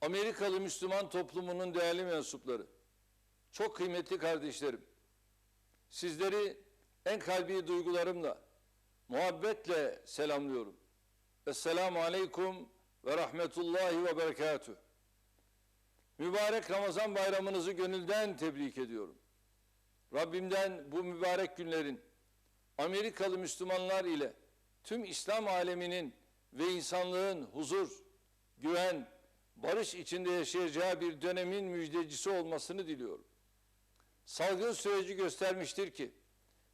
Amerikalı Müslüman toplumunun değerli mensupları, çok kıymetli kardeşlerim, sizleri en kalbi duygularımla, muhabbetle selamlıyorum. Esselamu Aleyküm ve Rahmetullahi ve Berekatuhu. Mübarek Ramazan bayramınızı gönülden tebrik ediyorum. Rabbimden bu mübarek günlerin Amerikalı Müslümanlar ile tüm İslam aleminin ve insanlığın huzur, güven, barış içinde yaşayacağı bir dönemin müjdecisi olmasını diliyorum. Salgın süreci göstermiştir ki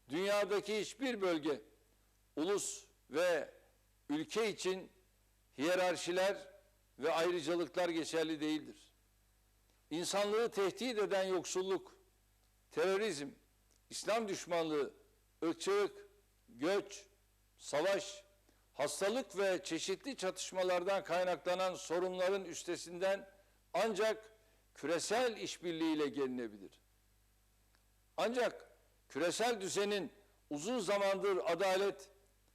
dünyadaki hiçbir bölge, ulus ve ülke için hiyerarşiler ve ayrıcalıklar geçerli değildir. İnsanlığı tehdit eden yoksulluk, terörizm, İslam düşmanlığı, ırkçılık, göç, savaş, hastalık ve çeşitli çatışmalardan kaynaklanan sorunların üstesinden ancak küresel işbirliğiyle gelinebilir. Ancak küresel düzenin uzun zamandır adalet,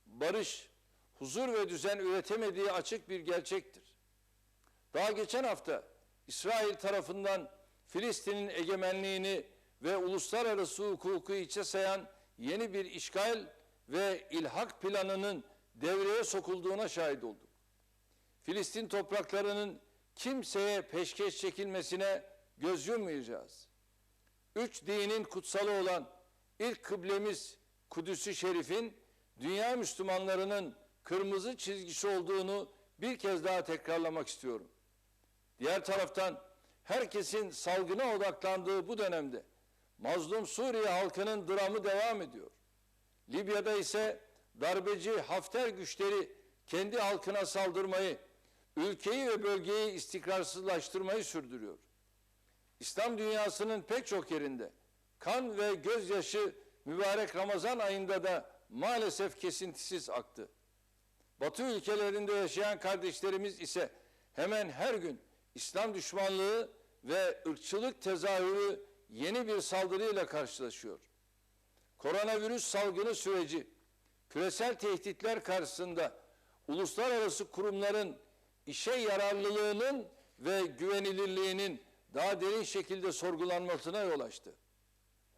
barış, huzur ve düzen üretemediği açık bir gerçektir. Daha geçen hafta İsrail tarafından Filistin'in egemenliğini ve uluslararası hukuku içe sayan yeni bir işgal ve ilhak planının devreye sokulduğuna şahit olduk. Filistin topraklarının kimseye peşkeş çekilmesine göz yummayacağız. Üç dinin kutsalı olan ilk kıblemiz Kudüs-ü Şerif'in dünya Müslümanlarının kırmızı çizgisi olduğunu bir kez daha tekrarlamak istiyorum. Diğer taraftan herkesin salgına odaklandığı bu dönemde mazlum Suriye halkının dramı devam ediyor. Libya'da ise darbeci Hafter güçleri kendi halkına saldırmayı, ülkeyi ve bölgeyi istikrarsızlaştırmayı sürdürüyor. İslam dünyasının pek çok yerinde kan ve gözyaşı mübarek Ramazan ayında da maalesef kesintisiz aktı. Batı ülkelerinde yaşayan kardeşlerimiz ise hemen her gün İslam düşmanlığı ve ırkçılık tezahürü yeni bir saldırıyla karşılaşıyor. Koronavirüs salgını süreci küresel tehditler karşısında uluslararası kurumların işe yararlılığının ve güvenilirliğinin daha derin şekilde sorgulanmasına yol açtı.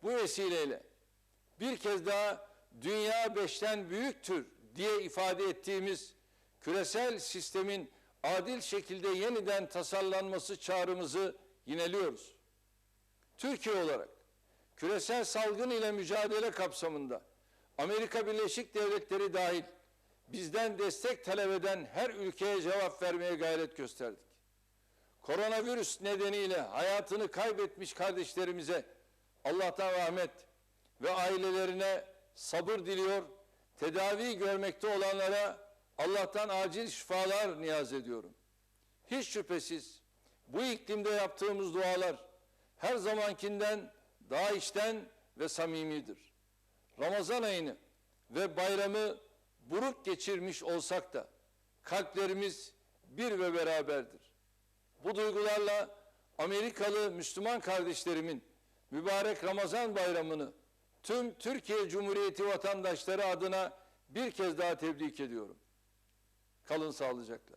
Bu vesileyle bir kez daha dünya beşten büyüktür diye ifade ettiğimiz küresel sistemin adil şekilde yeniden tasarlanması çağrımızı yineliyoruz. Türkiye olarak küresel salgın ile mücadele kapsamında Amerika Birleşik Devletleri dahil bizden destek talep eden her ülkeye cevap vermeye gayret gösterdik. Koronavirüs nedeniyle hayatını kaybetmiş kardeşlerimize Allah'tan rahmet ve ailelerine sabır diliyor. Tedavi görmekte olanlara Allah'tan acil şifalar niyaz ediyorum. Hiç şüphesiz bu iklimde yaptığımız dualar her zamankinden daha içten ve samimidir. Ramazan ayını ve bayramı buruk geçirmiş olsak da kalplerimiz bir ve beraberdir. Bu duygularla Amerikalı Müslüman kardeşlerimin mübarek Ramazan bayramını tüm Türkiye Cumhuriyeti vatandaşları adına bir kez daha tebrik ediyorum. Kalın sağlıcakla.